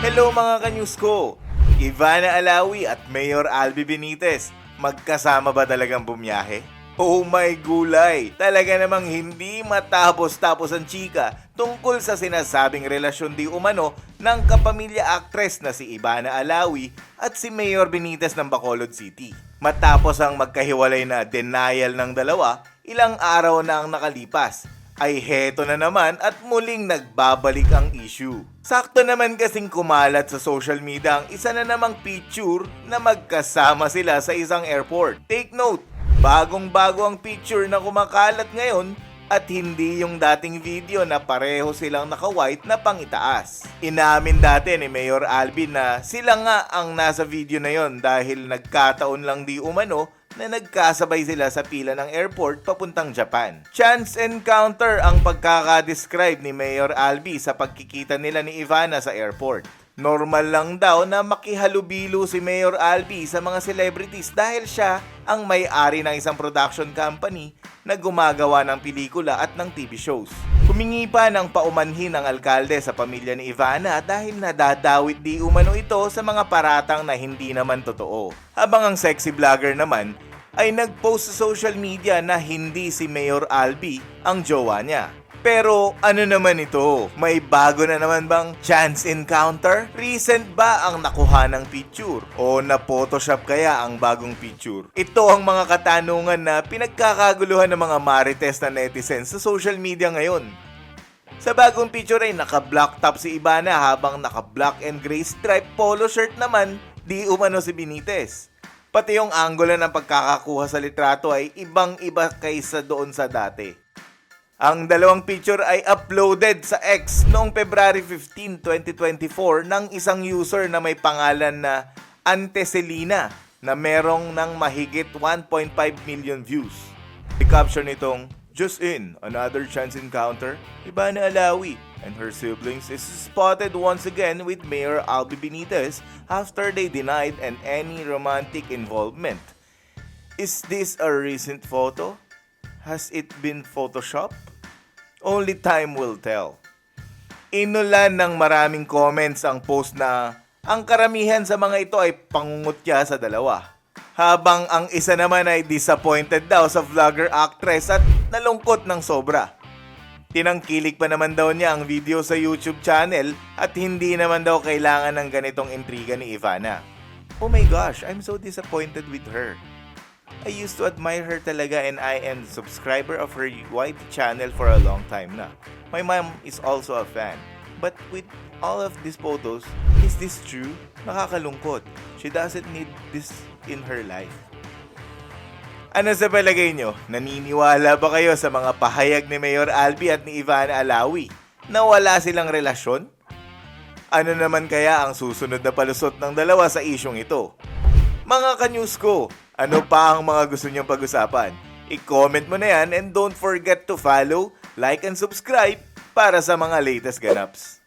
Hello mga kanyus ko! Ivana Alawi at Mayor Albi Benitez, magkasama ba talagang bumiyahe? Oh my gulay! Talaga namang hindi matapos-tapos ang chika tungkol sa sinasabing relasyon di umano ng kapamilya actress na si Ivana Alawi at si Mayor Benitez ng Bacolod City. Matapos ang magkahiwalay na denial ng dalawa, ilang araw na ang nakalipas ay heto na naman at muling nagbabalik ang issue. Sakto naman kasing kumalat sa social media ang isa na namang picture na magkasama sila sa isang airport. Take note, bagong-bago ang picture na kumakalat ngayon at hindi yung dating video na pareho silang naka-white na pangitaas. Inamin dati ni Mayor Alvin na sila nga ang nasa video na yon dahil nagkataon lang di umano na nagkasabay sila sa pila ng airport papuntang Japan. Chance encounter ang pagkakadescribe ni Mayor Albi sa pagkikita nila ni Ivana sa airport. Normal lang daw na makihalubilo si Mayor Albi sa mga celebrities dahil siya ang may-ari ng isang production company na gumagawa ng pelikula at ng TV shows. Humingi pa ng paumanhin ng alkalde sa pamilya ni Ivana dahil nadadawit di umano ito sa mga paratang na hindi naman totoo. Habang ang sexy vlogger naman ay nag-post sa social media na hindi si Mayor Albi ang jowa niya. Pero ano naman ito? May bago na naman bang chance encounter? Recent ba ang nakuha ng picture? O na Photoshop kaya ang bagong picture? Ito ang mga katanungan na pinagkakaguluhan ng mga marites na netizens sa social media ngayon. Sa bagong picture ay naka-black top si Ibana habang naka-black and gray stripe polo shirt naman di umano si Benitez. Pati yung angulo ng pagkakakuha sa litrato ay ibang-iba kaysa doon sa dati. Ang dalawang picture ay uploaded sa X noong February 15, 2024 ng isang user na may pangalan na Anteselina na merong ng mahigit 1.5 million views. I-caption nitong, Just in, another chance encounter, Ibana Alawi and her siblings is spotted once again with Mayor Albi Benitez after they denied an any romantic involvement. Is this a recent photo? Has it been photoshopped? Only time will tell. Inulan ng maraming comments ang post na ang karamihan sa mga ito ay pangungutya sa dalawa. Habang ang isa naman ay disappointed daw sa vlogger actress at nalungkot ng sobra. Tinangkilik pa naman daw niya ang video sa YouTube channel at hindi naman daw kailangan ng ganitong intriga ni Ivana. Oh my gosh, I'm so disappointed with her. I used to admire her talaga and I am subscriber of her YT channel for a long time na. My mom is also a fan. But with all of these photos, is this true? Nakakalungkot. She doesn't need this in her life. Ano sa palagay nyo? Naniniwala ba kayo sa mga pahayag ni Mayor Albi at ni Ivana Alawi na wala silang relasyon? Ano naman kaya ang susunod na palusot ng dalawa sa isyong ito? Mga kanyus ko, ano pa ang mga gusto niyong pag-usapan? I-comment mo na yan and don't forget to follow, like and subscribe para sa mga latest ganaps.